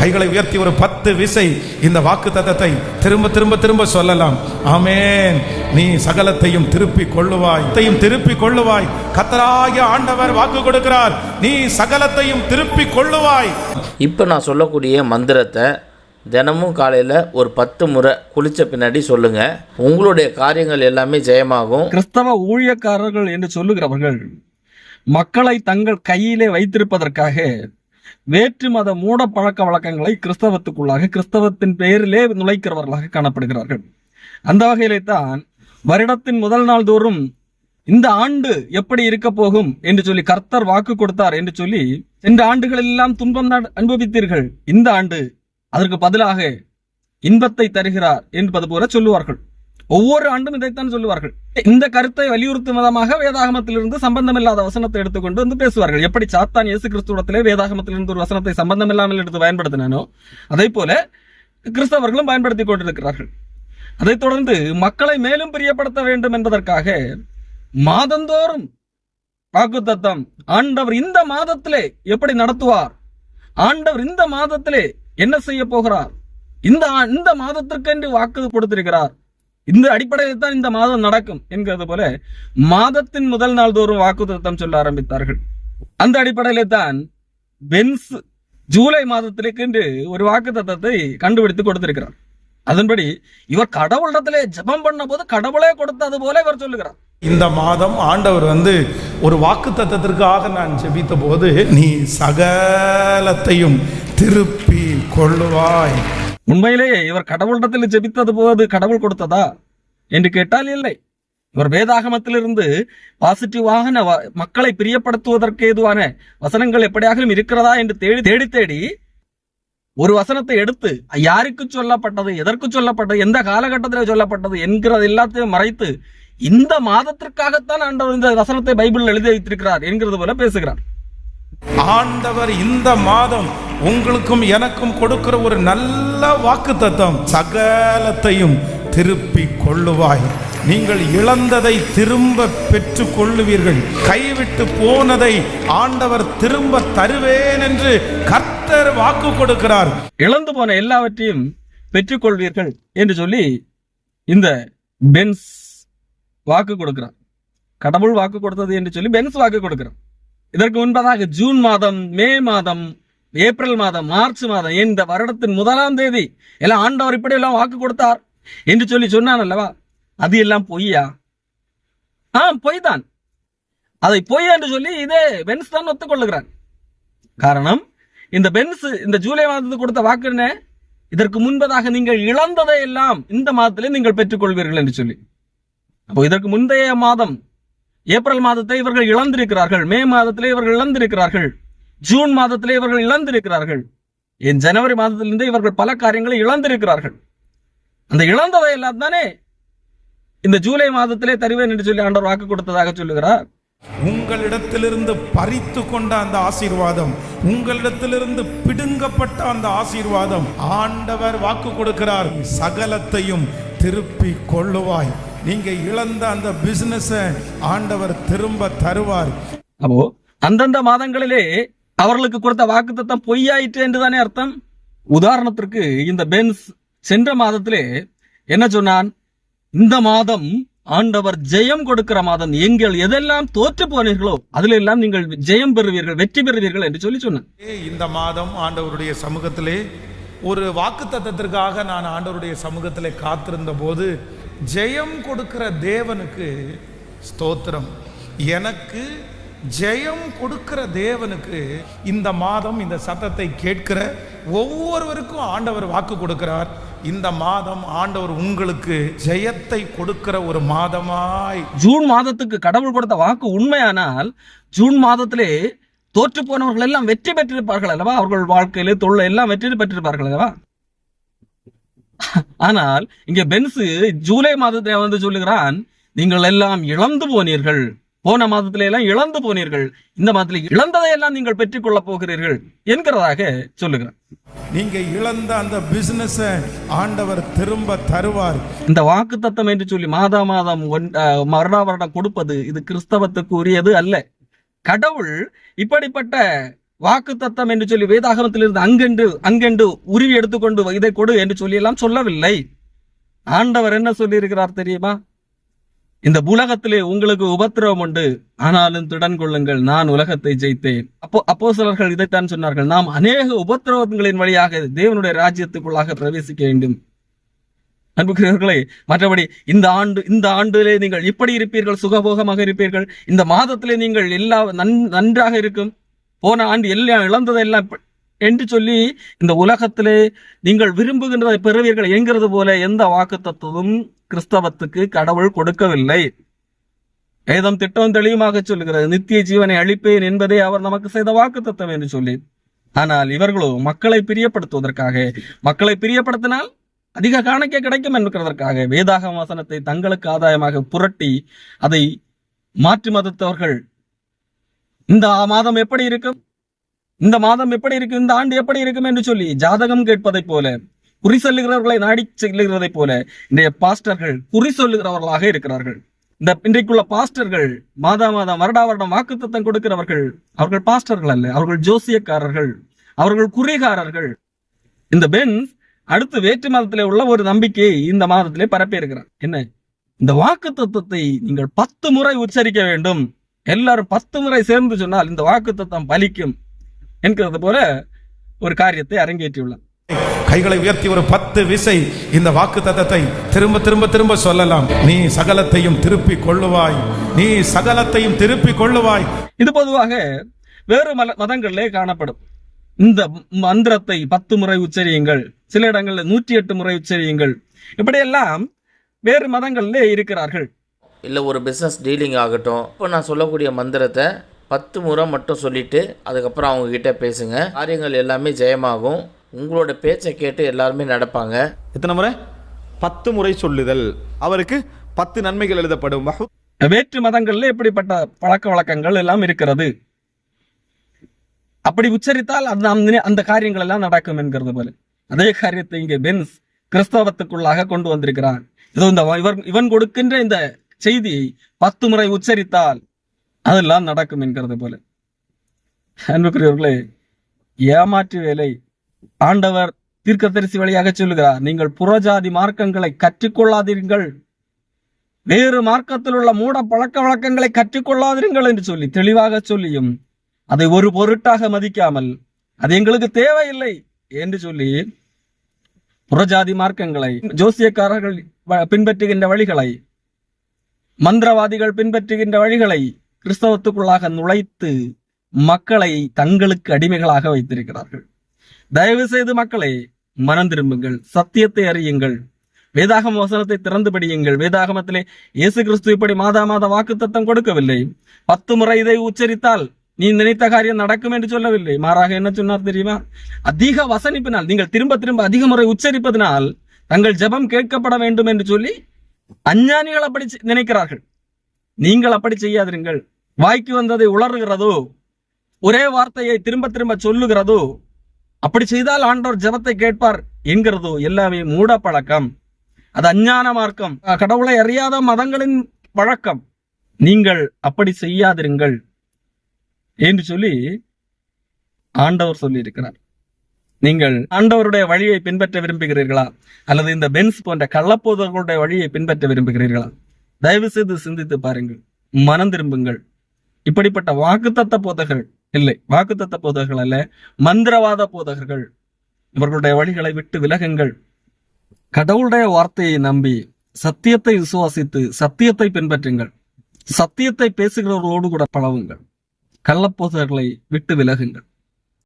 கைகளை உயர்த்தி ஒரு பத்து விசை இந்த வாக்கு தத்தத்தை திரும்ப திரும்ப திரும்ப சொல்லலாம். ஆமென். நீ சகலத்தையும் திருப்பி கொள்ளுவாய். திருப்பி கொள்ளுவாய். கத்தராகிய ஆண்டவர் வாக்கு கொடுக்கிறார். நீ சகலத்தையும் திருப்பி கொள்ளுவாய். இப்போ நான் சொல்லக்கூடிய மந்திரத்தை தினமும் காலையில் ஒரு பத்து முறை குளித்த பின்னாடி சொல்லுங்கள் உங்களுடைய காரியங்கள் எல்லாமே ஜெயமாகும். கிறிஸ்தவ ஊழியக்காரர்கள் என்று சொல்லுகிறவர்கள் மக்களை தங்கள் கையிலே வைத்திருப்பதற்காக வேற்று மத மூட பழக்க வழக்கங்களை கிறிஸ்தவத்துக்குள்ளாக கிறிஸ்தவத்தின் பெயரிலே நுழைக்கிறவர்களாக காணப்படுகிறார்கள். அந்த வகையிலே தான் வருடத்தின் முதல் நாள் தோறும் இந்த ஆண்டு எப்படி இருக்க போகும் என்று சொல்லி கர்த்தர் வாக்கு கொடுத்தார் என்று சொல்லி சென்ற ஆண்டுகள் எல்லாம் துன்பம் அனுபவித்தீர்கள். இந்த ஆண்டு அதற்கு பதிலாக இன்பத்தை தருகிறார் என்பது போல சொல்லுவார்கள். ஒவ்வொரு ஆண்டும் இதைத்தான் சொல்லுவார்கள். இந்த கருத்தை வலியுறுத்தும் விதமாக வேதாகமத்திலிருந்து சம்பந்தமில்லாத வசனத்தை எடுத்துக்கொண்டு வந்து பேசுவார்கள். எப்படி சாத்தான் இயேசு கிறிஸ்துவத்திலே வேதாகமத்திலிருந்து ஒரு வசனத்தை சம்பந்தமில்லாமல் எடுத்து பயன்படுத்தினானோ அதே போல கிறிஸ்தவர்களும் பயன்படுத்தி கொண்டிருக்கிறார்கள். அதைத் தொடர்ந்து மக்களை மேலும் பிரியப்படுத்த வேண்டும் என்பதற்காக மாதந்தோறும் வாக்குத்தத்தம். ஆண்டவர் இந்த மாதத்திலே எப்படி நடத்துவார்? ஆண்டவர் இந்த மாதத்திலே என்ன செய்ய போகிறார்? இந்த ஆ- இந்த மாதத்திற்கென்று வாக்கு கொடுத்திருக்கிறார். இந்த அடிப்படையில் தான் இந்த மாதம் நடக்கும் என்கிறது போல மாதத்தின் முதல் நாள் தோறும் வாக்குத்தத்தம் சொல்ல ஆரம்பித்தார்கள். அந்த அடிப்படையிலே தான் பென்ஸ் ஜூலை மாதத்திற்கென்று ஒரு வாக்குத்தத்தத்தை கண்டுபிடித்து கொடுத்திருக்கிறார். அதன்படி இவர் கடவுளிடத்திலே ஜெபம் பண்ண போது கடவுளே கொடுத்தது போல இவர் சொல்லுகிறார். இந்த மாதம் ஆண்டவர் வந்து ஒரு வாக்கு தத்தத்திற்காக நான் ஜெபித்த போது நீ சகலத்தையும் திருப்பி கொள்ளுவாய். உண்மையிலேயே இவர் கடவுளிடத்தில் ஜெபித்தது போது கடவுள் கொடுத்ததா என்று கேட்டால் இல்லை. இவர் வேதாகமத்திலிருந்து பாசிட்டிவாக மக்களை பிரியப்படுத்துவதற்கு ஏதுவான வசனங்கள் எப்படியாகவும் இருக்கிறதா என்று தேடி தேடி தேடி ஒரு வசனத்தை எடுத்து யாருக்கு சொல்லப்பட்டது எதற்கு சொல்லப்பட்டது எந்த காலகட்டத்தில் சொல்லப்பட்டது என்கிறது எல்லாத்தையும் மறைத்து இந்த மாதத்திற்காகத்தான் ஆண்டவர் இந்த வசனத்தை பைபிளில் எழுதி வைத்திருக்கிறார் என்கிறது போல பேசுகிறார். ஆண்டவர் இந்த மாதம் உங்களுக்கும் எனக்கும் கொடுக்கிற ஒரு நல்ல வாக்கு தத்துவம் சகலத்தையும் திருப்பி கொள்ளுவாய். நீங்கள் இழந்ததை திரும்ப பெற்று கொள்ளுவீர்கள். கைவிட்டு போனதை ஆண்டவர் திரும்ப தருவேன் என்று கர்த்தர் வாக்கு கொடுக்கிறார். இழந்து போன எல்லாவற்றையும் பெற்றுக்கொள்வீர்கள் என்று சொல்லி இந்த பென்ஸ் வாக்கு கொடுக்கிறார். கடவுள் வாக்கு கொடுத்தது என்று சொல்லி பென்ஸ் வாக்கு கொடுக்கிறார். இதற்கு முன்பதாக ஜூன் மாதம் மே மாதம் ஏப்ரல் மாதம் மார்ச் மாதம் இந்த வருடத்தின் முதலாம் தேதி எல்லாம் ஆண்டவர் இப்படி எல்லாம் வாக்கு கொடுத்தார் என்று சொல்லி சொன்னான் அல்லவா? அது எல்லாம் பொய்யா? ஆ பொய் தான் அதை பொய் என்று சொல்லி இதே பென்ஸ் தான் ஒத்துக்கொள்ளுகிறான் காரணம் இந்த பென்ஸ் இந்த ஜூலை மாதத்துக்கு கொடுத்த வாக்குன்னு இதற்கு முன்பதாக நீங்கள் இழந்ததை எல்லாம் இந்த மாதத்திலே நீங்கள் பெற்றுக்கொள்வீர்கள் என்று சொல்லி. அப்போ இதற்கு முந்தைய மாதம் ஏப்ரல் மாதத்தை இவர்கள் இழந்திருக்கிறார்கள். மே மாதத்திலே இவர்கள் இழந்திருக்கிறார்கள். ஜூன் மாதத்திலே இவர்கள் இழந்திருக்கிறார்கள். என் ஜனவரி மாதத்திலிருந்து இவர்கள் பல காரியங்களை இழந்திருக்கிறார்கள். அந்த இழந்ததை எல்லாம் தானே இந்த ஜூலை மாதத்திலே தருவேன் என்று சொல்லி ஆண்டவர் வாக்கு கொடுத்ததாக சொல்லுகிறார். உங்களிடத்திலிருந்து பறித்து கொண்ட அந்த ஆசீர்வாதம் உங்களிடத்திலிருந்து பிடுங்கப்பட்ட அந்த ஆசீர்வாதம் ஆண்டவர் வாக்கு கொடுக்கிறார். சகலத்தையும் திருப்பி கொள்ளுவாய். நீங்க இழந்த அந்த பிசினஸ ஆண்டவர் திரும்ப தருவார். அப்போ அந்தந்த மாதங்களிலே அவர்களுக்கு கொடுத்த வாக்குத்தத்தம் பொய்யாயிற்று என்றுதானே அர்த்தம்? உதாரணத்திற்கு இந்த பென்ஸ் சென்ற மாதத்திலே என்ன சொன்னான்? இந்த மாதம் ஆண்டவர் ஜெயம் கொடுக்கிற மாதம் எங்கள் எதெல்லாம் தோற்று போனீர்களோ அதில் எல்லாம் நீங்கள் ஜெயம் பெறுவீர்கள் வெற்றி பெறுவீர்கள் என்று சொல்லி சொன்னான். இந்த மாதம் ஆண்டவருடைய சமூகத்திலே ஒரு வாக்கு தத்தத்திற்காக நான் ஆண்டவருடைய சமூகத்திலே காத்திருந்த போது ஜெயம் கொடுக்கிற தேவனுக்கு ஸ்தோத்திரம். எனக்கு ஜெயம் கொடுக்கிற தேவனுக்கு இந்த மாதம் இந்த சத்தத்தை கேட்கிற ஒவ்வொருவருக்கும் ஆண்டவர் வாக்கு கொடுக்கிறார். இந்த மாதம் ஆண்டவர் உங்களுக்கு ஜெயத்தை கொடுக்கிற ஒரு மாதமாய். ஜூன் மாதத்துக்கு கடவுள் கொடுத்த வாக்கு உண்மையானால் ஜூன் மாதத்திலே தோற்று போனவர்கள் எல்லாம் வெற்றி பெற்றிருப்பார்கள் அல்லவா? அவர்கள் வாழ்க்கையிலே தொழில் எல்லாம் வெற்றி பெற்றிருப்பார்கள் அல்லவா? ஆனால் இங்க பென்ஸ் ஜூலை மாதத்திலே வந்து சொல்லுகிறான் நீங்கள் எல்லாம் இழந்து போனீர்கள். போன மாதத்திலே எல்லாம் இழந்து போனீர்கள். இந்த மாதத்தில் இழந்ததை எல்லாம் நீங்கள் பெற்றுக்கொள்ளப் போகிறீர்கள் என்கிறதாக சொல்லுகிறான். நீங்க இழந்த அந்த பிசினஸ ஆண்டவர் திரும்ப தருவார். இந்த வாக்கு தத்தம் என்று சொல்லி மாதா மாதம் வருடா வருடம் கொடுப்பது இது கிறிஸ்தவத்துக்கு உரியது அல்ல. கடவுள் இப்படிப்பட்ட வாக்கு தத்தம் என்று சொல்லி வேதாகமத்திலிருந்து அங்கென்று அங்கென்று உருவி எடுத்துக்கொண்டு இதை கொடு என்று சொல்லி எல்லாம் சொல்லவில்லை. ஆண்டவர் என்ன சொல்லியிருக்கிறார் தெரியுமா? இந்த உலகத்திலே உங்களுக்கு உபத்திரவம் உண்டு. ஆனாலும் திடன் கொள்ளுங்கள் நான் உலகத்தை ஜெயித்தேன். அப்போ அப்போ சிலர்கள் இதைத்தான் சொன்னார்கள் நாம் அநேக உபத்திரவங்களின் வழியாக தேவனுடைய ராஜ்யத்துக்குள்ளாக பிரவேசிக்க வேண்டும். அன்புகிறவர்களே மற்றபடி இந்த ஆண்டு இந்த ஆண்டிலே நீங்கள் இப்படி இருப்பீர்கள் சுகபோகமாக இருப்பீர்கள் இந்த மாதத்திலே நீங்கள் எல்லா நன்- நன்றாக இருக்கும். போன ஆண்டு எல்லாம் இழந்ததெல்லாம் என்று சொல்லி இந்த உலகத்திலே நீங்கள் விரும்புகின்றதை பெறுவீர்கள் என்கிறது போல எந்த வாக்கு தத்துவம் கிறிஸ்தவத்துக்கு கடவுள் கொடுக்கவில்லை. வேதம் திட்டம் தெளிவுமாக சொல்கிறது நித்திய ஜீவனை அளிப்பேன் என்பதே அவர் நமக்கு செய்த வாக்கு தத்துவம் என்று சொல்லி. ஆனால் இவர்களோ மக்களை பிரியப்படுத்துவதற்காக மக்களை பிரியப்படுத்தினால் அதிக காணிக்கை கிடைக்கும் என்கிறதற்காக வேதாக வசனத்தை தங்களுக்கு ஆதாயமாக புரட்டி அதை மாற்று மதத்தவர்கள் இந்த மாதம் எப்படி இருக்கும்? இந்த மாதம் எப்படி இருக்கும்? இந்த ஆண்டு எப்படி இருக்கும் என்று சொல்லி ஜாதகம் கேட்பதைப் போல குறி சொல்லுகிறவர்களை நாடி செல்லுகிறதைப் போல இன்றைய பாஸ்டர்கள் குறி சொல்லுகிறவர்களாக இருக்கிறார்கள். இந்த இன்றைக்குள்ள பாஸ்டர்கள் மாதா மாதம் வருடா வருடம் வாக்குத்தத்தம் கொடுக்கிறவர்கள் அவர்கள் பாஸ்டர்கள் அல்ல அவர்கள் ஜோசியக்காரர்கள் அவர்கள் குறிகாரர்கள். இந்த பெண் அடுத்து வேற்று மதத்திலே உள்ள ஒரு நம்பிக்கையை இந்த மாதத்திலே பரப்பி இருக்கிறார் என்ன? இந்த வாக்கு தத்துவத்தை நீங்கள் பத்து முறை உச்சரிக்க வேண்டும். எல்லாரும் பத்து முறை சேர்ந்து சொன்னால் இந்த வாக்கு தத்துவம் பலிக்கும் என்கிறது போல ஒரு காரியத்தை அரங்கேற்றியுள்ளார். கைகளை உயர்த்தி ஒரு பத்து விசை இந்த வாக்கு தத்தத்தை திரும்ப திரும்ப திரும்ப சொல்லலாம். நீ சகலத்தையும் திருப்பி கொள்ளுவாய். நீ சகலத்தையும் திருப்பி கொள்ளுவாய். இது பொதுவாக வேறு மல மதங்களிலே காணப்படும். இந்த மந்திரத்தை பத்து முறை உச்சரியுங்கள். சில இடங்களில் நூற்றி எட்டு முறை உச்சரியுங்கள். இப்படியெல்லாம் வேறு மதங்களிலே இருக்கிறார்கள். இல்லை ஒரு பிஸ்னஸ் டீலிங் ஆகட்டும். இப்போ நான் சொல்லக்கூடிய மந்திரத்தை பத்து முறை மட்டும் சொல்லிட்டு அதுக்கப்புறம் அவங்க கிட்ட பேசுங்க. காரியங்கள் எல்லாமே ஜெயமாகும். உங்களோட பேச்சை கேட்டு எல்லாருமே நடப்பாங்க. எத்தனை முறை? பத்து முறை சொல்லுதல். அவருக்கு பத்து நன்மைகள் எழுதப்படும். வேற்று மதங்களில் இப்படிப்பட்ட பழக்க வழக்கங்கள் எல்லாம் இருக்கிறது? அப்படி உச்சரித்தால் நினை- அந்த காரியங்கள் எல்லாம் நடக்கும் என்கிறது போல. அதே காரியத்தை இங்கே பென்ஸ் கிறிஸ்தவத்துக்குள்ளாக கொண்டு வந்திருக்கிறான் இதோ இந்த இவர் இவன் கொடுக்கின்ற இந்த செய்தியை பத்து முறை உச்சரித்தால் அதெல்லாம் நடக்கும் என்கிறது போல. அன்புக்குரியவர்களே ஏமாற்று வேலை ஆண்டவர் தீர்க்கதரிசி வழியாக சொல்லுகிறார். நீங்கள் புறஜாதி மார்க்கங்களை கற்றுக்கொள்ளாதீர்கள். வேறு மார்க்கத்தில் உள்ள மூட பழக்க வழக்கங்களை கற்றுக்கொள்ளாதீர்கள் என்று சொல்லி தெளிவாக சொல்லியும் அதை ஒரு பொருட்டாக மதிக்காமல் அது எங்களுக்கு தேவையில்லை என்று சொல்லி புறஜாதி மார்க்கங்களை ஜோசியக்காரர்கள் பின்பற்றுகின்ற வழிகளை மந்திரவாதிகள் பின்பற்றுகின்ற வழிகளை கிறிஸ்தவத்துக்குள்ளாக நுழைத்து மக்களை தங்களுக்கு அடிமைகளாக வைத்திருக்கிறார்கள். தயவு செய்து மக்களை மனம் திரும்புங்கள் சத்தியத்தை அறியுங்கள் வேதாகம வசனத்தை திறந்து படியுங்கள். வேதாகமத்திலே இயேசு கிறிஸ்து இப்படி மாதா மாத வாக்குத்தத்தம் கொடுக்கவில்லை. பத்து முறை இதை உச்சரித்தால் நீ நினைத்த காரியம் நடக்கும் என்று சொல்லவில்லை. மாறாக என்ன சொன்னார் தெரியுமா? அதிக வசனிப்பினால் நீங்கள் திரும்ப திரும்ப அதிக முறை உச்சரிப்பதனால் தங்கள் ஜெபம் கேட்கப்பட வேண்டும் என்று சொல்லி அஞ்ஞானிகள் அப்படி நினைக்கிறார்கள். நீங்கள் அப்படி செய்யாதிருங்கள். வாய்க்கு வந்ததை உளறுகிறதோ ஒரே வார்த்தையை திரும்ப திரும்ப சொல்லுகிறதோ அப்படி செய்தால் ஆண்டவர் ஜெபத்தை கேட்பார் என்கிறதோ எல்லாமே மூட பழக்கம். அது அஞ்ஞான மார்க்கம். கடவுளை அறியாத மதங்களின் பழக்கம். நீங்கள் அப்படி செய்யாதிருங்கள் என்று சொல்லி ஆண்டவர் சொல்லி இருக்கிறார் நீங்கள் ஆண்டவருடைய வழியை பின்பற்ற விரும்புகிறீர்களா? அல்லது இந்த பென்ஸ் போன்ற கள்ளப்போதர்களுடைய வழியை பின்பற்ற விரும்புகிறீர்களா? தயவு செய்து சிந்தித்து பாருங்கள். மனம் திரும்புங்கள். இப்படிப்பட்ட வாக்குத்தத்த போதகர்கள் இல்லை வாக்குத்தத்த போதகர்கள் அல்ல மந்திரவாத போதகர்கள். இவர்களுடைய வழிகளை விட்டு விலகுங்கள். கடவுளுடைய வார்த்தையை நம்பி சத்தியத்தை விசுவாசித்து சத்தியத்தை பின்பற்றுங்கள். சத்தியத்தை பேசுகிறவர்களோடு கூட பழவுங்கள் கள்ளப்போதகர்களை விட்டு விலகுங்கள்.